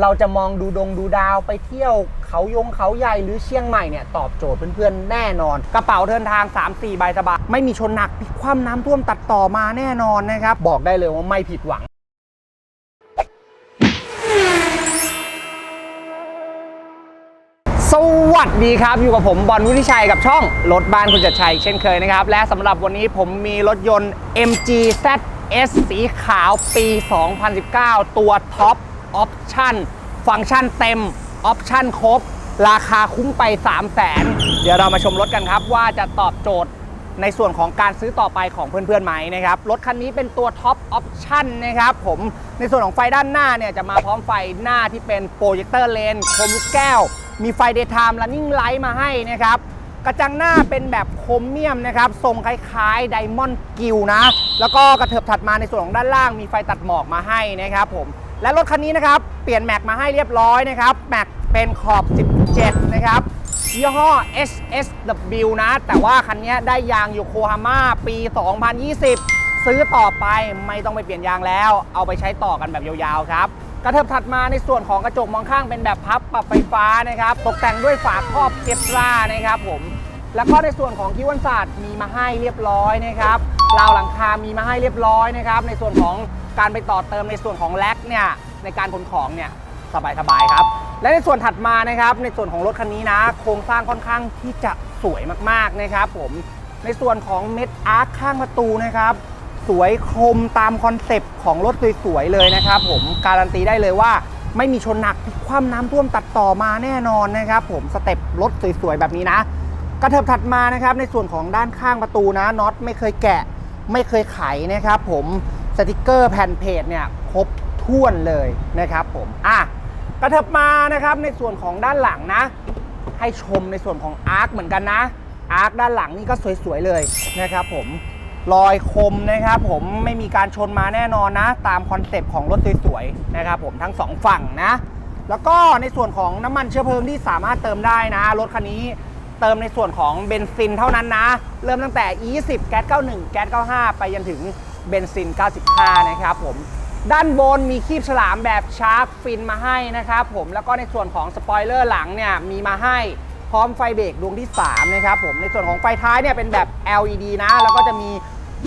เราจะมองดูดงดูดาวไปเที่ยวเขายงเขาใหญ่หรือเชียงใหม่เนี่ยตอบโจทย์เพื่อนๆแน่นอน กระเป๋าเดินทาง 3-4 ใบสบายไม่มีชนหนักพิกคว่ำน้ำท่วมตัดต่อมาแน่นอนนะครับ บอกได้เลยว่าไม่ผิดหวัง สวัสดีครับ อยู่กับผมบอลวุฒิชัยกับช่องรถบ้านคุณจัดชัยเช่นเคยนะครับ และสำหรับวันนี้ผมมีรถยนต์ MG ZS สีขาวปี 2019 ตัวท็อป ออปชั่น ฟังก์ชันเต็ม ออปชั่นครบ ราคาคุ้มไป 3 0 0แสนเดี๋ยวเรามาชมรถกันครับ ว่าจะตอบโจทย์ในส่วนของการซื้อต่อไปของเพื่อนๆไหมนะครับ รถคันนี้เป็นตัวท็อปออปชั่นนะครับผมในส่วนของไฟด้านหน้าเนี่ยจะมาพร้อมไฟหน้าที่เป็นโปรเจคเตอร์เลนคมลูกแก้ว มีไฟ Daytime Running Light มาให้นะครับกระจังหน้าเป็นแบบโครเมียมนะครับ ทรงคล้ายๆไดมอนด์กิลนะ แล้วก็กระเถิบถัดมาในส่วนของด้านล่างมีไฟตัดหมอกมาให้นะครับผม และรถคันนี้นะครับ เปลี่ยนแม็กมาให้เรียบร้อยนะครับ แม็กเป็นขอบ 17 นะครับยี่ห้อ SSW นะ แต่ว่าคันนี้ได้ยางโยโกฮาม่าปี 2020 ซื้อต่อไปไม่ต้องไปเปลี่ยนยางแล้ว เอาไปใช้ต่อกันแบบยาวๆครับ กระเถิบถัดมาในส่วนของกระจกมองข้างเป็นแบบพับปรับไฟฟ้านะครับ ตกแต่งด้วยฝาครอบเคปรานะครับผม แล้วก็ในส่วนของคิวันศาสตร์มีมาให้เรียบร้อยนะครับราวหลังคามีมาให้เรียบร้อยนะครับ ในส่วนของการไปต่อเติมในส่วนของแล็กเนี่ยในการขนของเนี่ยสบายๆครับ และในส่วนถัดมานะครับ ในส่วนของรถคันนี้นะ โครงสร้างค่อนข้างที่จะสวยมากๆนะครับ ผมในส่วนของเม็ดอาร์คข้างประตูนะครับ สวยคมตามคอนเซปต์ของรถสวยๆเลยนะครับ ผมการันตีได้เลยว่าไม่มีชนหนักพิคว่ำน้ำท่วมตัดต่อมาแน่นอนนะครับ ผมสเต็ปรถสวยๆแบบนี้นะ กระเถิบถัดมานะครับในส่วนของด้านข้างประตูนะน็อตไม่เคยแกะ ไม่เคยไขนะครับ ผมสติกเกอร์แผ่นเพจเนี่ยครบถ้วนเลยนะครับผมอะกระเถิบมานะครับในส่วนของด้านหลังนะ ให้ชมในส่วนของอาร์คเหมือนกันนะอาร์คด้านหลังนี่ก็สวยๆเลยนะครับผมรอยคมนะครับผมไม่มีการชนมาแน่นอนนะ ตามคอนเซปต์ของรถสวยๆนะครับผมทั้งสองฝั่งนะ แล้วก็ในส่วนของน้ำมันเชื้อเพลิงที่สามารถเติมได้นะ รถคันนี้ เติมในส่วนของเบนซินเท่านั้นนะ เริ่มตั้งแต่ E20 แก๊ส91 แก๊ส95 ไปจนถึงเบนซิน 95 นะครับผมด้านบนมีคีบฉลามแบบชาร์กฟินมาให้นะครับผมแล้วก็ในส่วนของสปอยเลอร์หลังเนี่ยมีมาให้พร้อมไฟเบรกดวงที่ 3 นะครับผมในส่วนของไฟท้ายเนี่ยเป็นแบบ LED นะ แล้วก็จะมี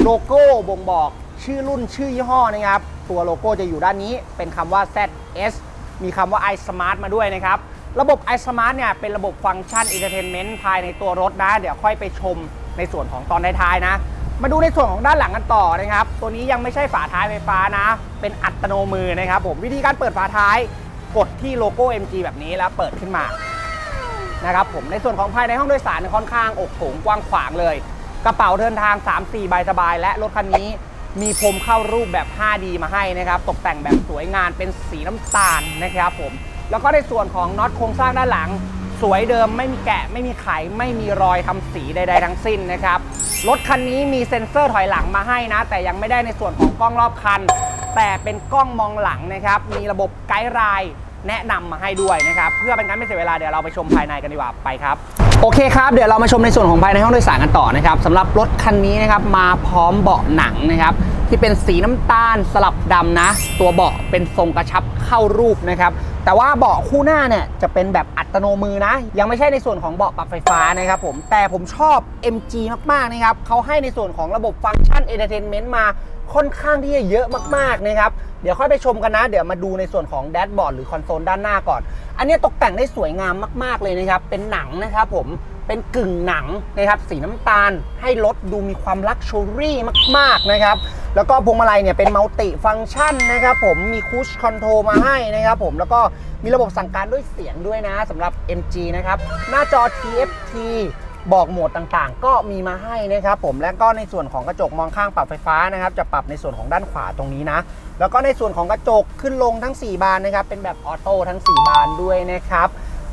โลโก้บ่งบอกชื่อรุ่นชื่อยี่ห้อนะครับ ตัวโลโก้จะอยู่ด้านนี้เป็นคำว่า ZS มีคำว่า iSmart มาด้วยนะครับ ระบบ iSmart เนี่ยเป็นระบบฟังก์ชัน Entertainment ภายในตัวรถนะ เดี๋ยวค่อยไปชมในส่วนของตอนท้ายๆนะ มาดูในส่วนของด้านหลังกันต่อนะครับ ตัวนี้ยังไม่ใช่ฝาท้ายไฟฟ้านะ เป็นอัตโนมือนะครับผมวิธีการเปิดฝาท้ายกดที่โลโก้ MG แบบนี้แล้วเปิดขึ้นมานะครับผมในส่วนของภายในห้องโดยสารค่อนข้างอกโถงกว้างขวางเลย กระเป๋าเดินทาง 3-4 ใบสบาย และรถคันนี้มีพรมเข้ารูปแบบ 5D มาให้นะครับ ตกแต่งแบบสวยงามเป็นสีน้ำตาลนะครับผม แล้วก็ในส่วนของน็อตโครงสร้างด้านหลัง สวยเดิมไม่มีแกะไม่มีไขไม่มีรอยทำสีใด ๆ ทั้งสิ้นนะครับรถคันนี้มีเซ็นเซอร์ถอยหลังมาให้นะ แต่ยังไม่ได้ในส่วนของกล้องรอบคัน แต่เป็นกล้องมองหลังนะครับมีระบบไกด์ไลน์แนะนำมาให้ด้วยนะครับ เพื่อเป็นการไม่เสียเวลาเดี๋ยวเราไปชมภายในกันดีกว่าไปครับ โอเคครับ เดี๋ยวเรามาชมในส่วนของภายในห้องโดยสารกันต่อนะครับสำหรับรถคันนี้นะครับมาพร้อมเบาะหนังนะครับ ที่เป็นสีน้ำตาลสลับดำนะ ตัวเบาะเป็นทรงกระชับเข้ารูปนะครับ แต่ว่าเบาะคู่หน้าเนี่ยจะเป็นแบบอัตโนมือนะ ยังไม่ใช่ในส่วนของเบาะปรับไฟฟ้านะครับผม แต่ผมชอบ MG มากๆนะครับเขาให้ในส่วนของระบบฟังก์ชันเอนเตอร์เทนเมนต์มาค่อนข้างที่จะเยอะมากๆนะครับ เดี๋ยวค่อยไปชมกันนะ เดี๋ยวมาดูในส่วนของแดชบอร์ดหรือคอนโซลด้านหน้าก่อน อันนี้ตกแต่งได้สวยงามมาก ๆเลยนะครับ เป็นหนังนะครับผม เป็นกึ่งหนังนะครับสีน้ำตาลให้รถดูมีความลักชัวรี่มากๆนะครับแล้วก็พวงมาลัยเนี่ยเป็นมัลติฟังก์ชันนะครับผมมีคูชคอนโทรมาให้นะครับผมแล้วก็มีระบบสั่งการด้วยเสียงด้วยนะสำหรับ MG นะครับหน้าจอ TFT บอกโหมดต่างๆ ก็มีมาให้นะครับผมและก็ในส่วนของกระจกมองข้างปรับไฟฟ้านะครับ จะปรับในส่วนของด้านขวาตรงนี้นะ แล้วก็ในส่วนของกระจกขึ้นลงทั้ง 4 บานนะครับ เป็นแบบออโต้ทั้ง 4 บานด้วยนะครับ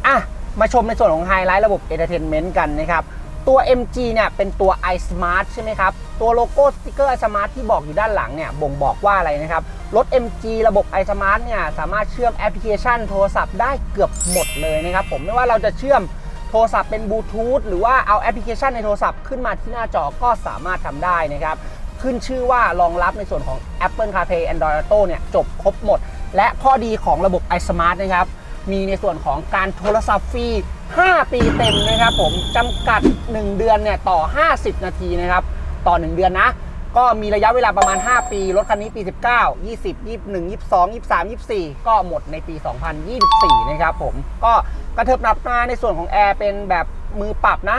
อะ มาชมในส่วนของไฮไลท์ระบบ Entertainment กันนะครับตัว MG เนี่ยเป็นตัว iSmart ใช่ไหมครับ ตัวโลโก้สติกเกอร์ iSmart ที่บอกอยู่ด้านหลังเนี่ยบ่งบอกว่าอะไรนะครับ รถ MG ระบบ iSmart เนี่ยสามารถเชื่อมแอปพลิเคชันโทรศัพท์ได้เกือบหมดเลยนะครับผมไม่ว่าเราจะเชื่อมโทรศัพท์เป็นบลูทูธหรือว่าเอาแอปพลิเคชันในโทรศัพท์ขึ้นมาที่หน้าจอก็สามารถทำได้นะครับ ขึ้นชื่อว่ารองรับในส่วนของ Apple CarPlay Android Auto เนี่ยจบครบหมด และข้อดีของระบบ iSmart นะครับ มีในส่วนของการโทรศัพท์ฟรี 5 ปีเต็มนะครับผมจำกัด 1 เดือนเนี่ยต่อ 50 นาทีนะครับต่อ 1 เดือนนะ ก็มีระยะเวลาประมาณ 5 ปี รถคันนี้ปี 19 20 21 22 23 24 ก็หมดในปี 2024 นะครับผมก็กระเทิบนับมาในส่วนของแอร์เป็นแบบมือปรับนะ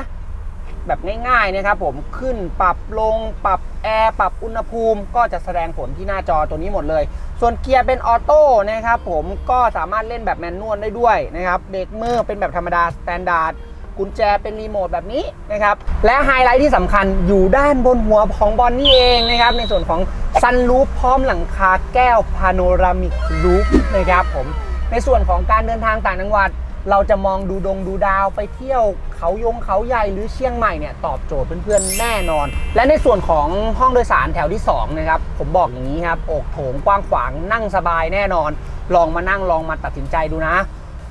แบบง่ายๆนะครับผมขึ้นปรับลงปรับแอร์ปรับอุณหภูมิ ก็จะแสดงผลที่หน้าจอตัวนี้หมดเลย ส่วนเกียร์เป็นออโต้นะครับผมก็สามารถเล่นแบบแมนนวลได้ด้วยนะครับเบรกมือเป็นแบบธรรมดาสแตนดาร์ดกุญแจเป็นรีโมทแบบนี้นะครับและไฮไลท์ที่สำคัญอยู่ด้านบนหัวของบอลนี่เองนะครับในส่วนของซันรูฟพร้อมหลังคาแก้วพาโนรามิกรูฟนะครับผมในส่วนของการเดินทางต่างจังหวัด เราจะมองดูดงดูดาวไปเที่ยวเขายงเขาใหญ่หรือเชียงใหม่เนี่ยตอบโจทย์เพื่อนๆแน่นอน และในส่วนของห้องโดยสารแถวที่2นะครับผมบอกอย่างนี้ครับอกโถงกว้างขวางนั่งสบายแน่นอน ลองมานั่งลองมาตัดสินใจดูนะ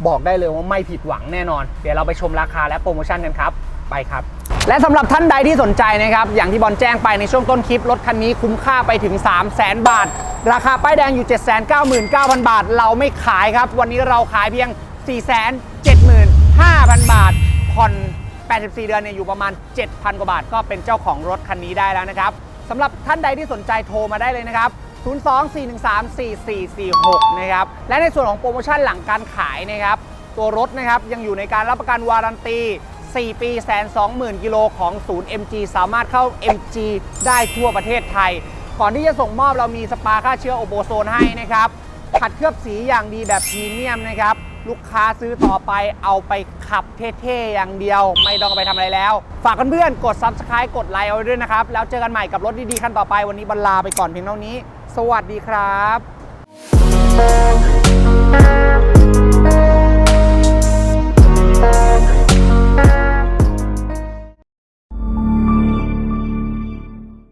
บอกได้เลยว่าไม่ผิดหวังแน่นอน เดี๋ยวเราไปชมราคาและโปรโมชั่นกันครับไปครับและสำหรับท่านใดที่สนใจนะครับ อย่างที่บอลแจ้งไปในช่วงต้นคลิป รถคันนี้คุ้มค่าไปถึง 3 0 0แสนบาท ราคาป้ายแดงอยู่ 799,000 บาท เราไม่ขายครับ วันนี้เราขายเพียง 475,000 บาท ผ่อน 84 เดือนเนี่ยอยู่ประมาณ 7,000 กว่าบาท ก็เป็นเจ้าของรถคันนี้ได้แล้วนะครับสำหรับท่านใดที่สนใจโทรมาได้เลยนะครับ 02-413-4446 นะครับ และในส่วนของโปรโมชั่นหลังการขายนะครับ ตัวรถนะครับยังอยู่ในการรับประกันวารันตี 4 ปีแสน20,000 กิโลของศูนย์ MG สามารถเข้า MG ได้ทั่วประเทศไทย ก่อนที่จะส่งมอบเรามีสปาฆ่าเชื้อโอโบโซนให้นะครับ ขัดเคลือบสีอย่างดีแบบพรีเมียมนะครับ ลูกค้าซื้อต่อไปเอาไปขับเท่ๆอย่างเดียว ไม่ต้องไปทำอะไรแล้ว ฝากเพื่อนๆกด Subscribe กดไลค์เอาไว้ด้วยนะครับ แล้วเจอกันใหม่กับรถดีๆคันต่อไปวันนี้บรรลาไปก่อนเพียงเท่านี้ สวัสดีครับ